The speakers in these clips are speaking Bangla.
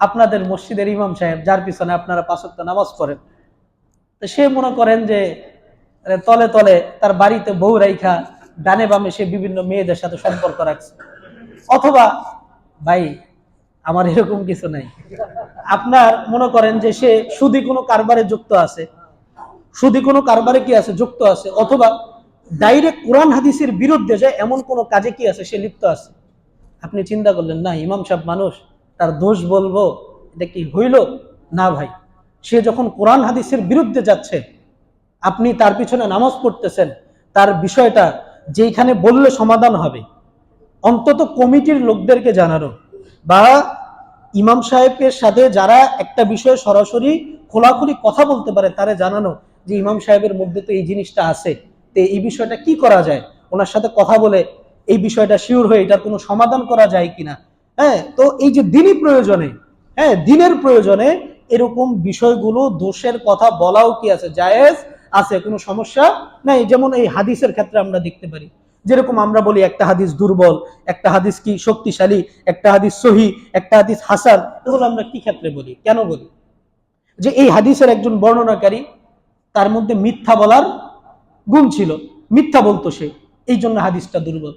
আপনাদের মসজিদের ইমাম সাহেব, যার পিছনে আপনারা পাঁচত্ব নামাজ পড়েন। তো সে মনে করেন যে তলে তলে তার বাড়িতে বউ রাইখা, ডানে বামে সে বিভিন্ন মেয়েদের সাথে সম্পর্ক রাখছে। অথবা, ভাই, আমার এরকম কিছু নাই। আপনার মনে করেন যে সে সুদি কোনো কারবারে যুক্ত আছে, সুদি কোনো কারবারে কি আছে, যুক্ত আছে, অথবা ডাইরেক্ট কোরআন হাদিসের বিরুদ্ধে যায় এমন কোনো কাজে কি আছে, সে লিপ্ত আছে। আপনি চিন্তা করলেন, না, ইমাম সাহেব মানুষ। তার দোষ বলব, এটা কি হইল? না ভাই। সে যখন কোরআন হাদিসের বিরুদ্ধে যাচ্ছে, আপনি তার পিছনে নামাজ পড়তেছেন, তার বিষয়টা যেইখানে বললে সমাধান হবে, অন্তত কমিটির লোকদেরকে জানানো বা ইমাম সাহেবের সাথে যারা একটা বিষয়ে সরাসরি খোলাখুলি কথা বলতে পারে, তারে জানানো যে ইমাম সাহেবের মধ্যে তো এই জিনিসটা আছে। তো এই বিষয়টা কি করা যায়? ওনার সাথে কথা বলে এই বিষয়টা শিওর হয়ে এটার কোনো সমাধান করা যায় কিনা? হ্যাঁ তো এই যে দিনই প্রয়োজনে হ্যাঁ দিনের প্রয়োজনে এরকম বিষয়গুলো দোষের কথা বলাও কি আছে? জায়েজ আছে, কোনো সমস্যা নাই? যেমন এই হাদিসের ক্ষেত্রে আমরা দেখতে পারি, যেরকম আমরা বলি একটা হাদিস দুর্বল, একটা হাদিস কি শক্তিশালী, একটা হাদিস সহি, একটা হাদিস হাসান, এগুলো আমরা কি ক্ষেত্রে বলি? কেন বলি? যে এই হাদিসের একজন বর্ণনাকারী, তার মধ্যে মিথ্যা বলার গুণ ছিল। মিথ্যা বলতো সে, এই জন্য হাদিসটা দুর্বল।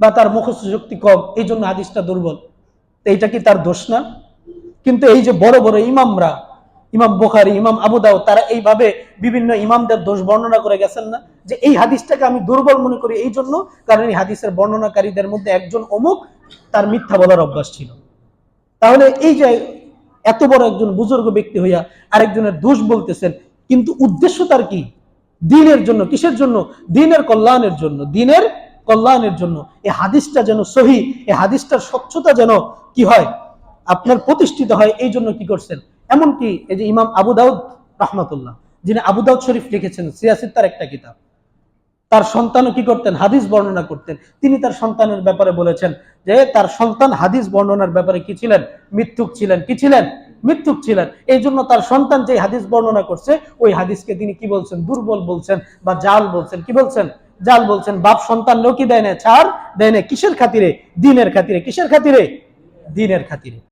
বা তার মুখস্থ শক্তি কম, এই জন্য হাদিসটা দুর্বল। এইটা কি তার দোষ না? কিন্তু এই যে বড় বড় ইমামরা, ইমাম বোখারি, ইমাম আবু দাউদ, তারা এইভাবে বিভিন্ন ইমামদের দোষ বর্ণনা করে গেছেন না? যে এই হাদিসটাকে আমি দুর্বল মনে করি এই জন্য, কারণ এই হাদিসের বর্ণনাকারীদের মধ্যে একজন অমুক, তার মিথ্যা বলার অভ্যাস ছিল। তাহলে এই যে এত বড় একজন বুজুর্গ ব্যক্তি হইয়া আরেকজনের দোষ বলতেছেন, কিন্তু উদ্দেশ্য তার কি? দিনের জন্য, কিসের জন্য? দিনের কল্যাণের জন্য। দিনের কল্যাণের জন্য, এই হাদিসটা যেন সহি, এই হাদিসটার স্বচ্ছতা যেন কি হয়, আপনার প্রতিষ্ঠিত হয়, এই জন্য কি করছেন? এমনকি এই যে ইমাম আবু দাউদ রহমতুল্লাহ, যিনি আবু দাউদ শরীফ লিখেছেন সিয়াসির তার একটা কিতাব, তার সন্তানও কি করতেন? হাদিস বর্ণনা করতেন। তিনি তার সন্তানের ব্যাপারে বলেছেন যে, তার সন্তান হাদিস বর্ণনার ব্যাপারে কি ছিলেন? মিথ্যুক ছিলেন। কি ছিলেন? মৃত্যুক ছিলেন। এই জন্য তার সন্তান যে হাদিস বর্ণনা করছে, ওই হাদিসকে তিনি কি বলছেন? দুর্বল বলছেন বা জাল বলছেন। কি বলছেন? জাল বলছেন, বাপ সন্তান লোকই দেয় না, ছাড় দেয় না, কিসের খাতিরে? দিনের খাতিরে। কিসের খাতিরে? দিনের খাতিরে।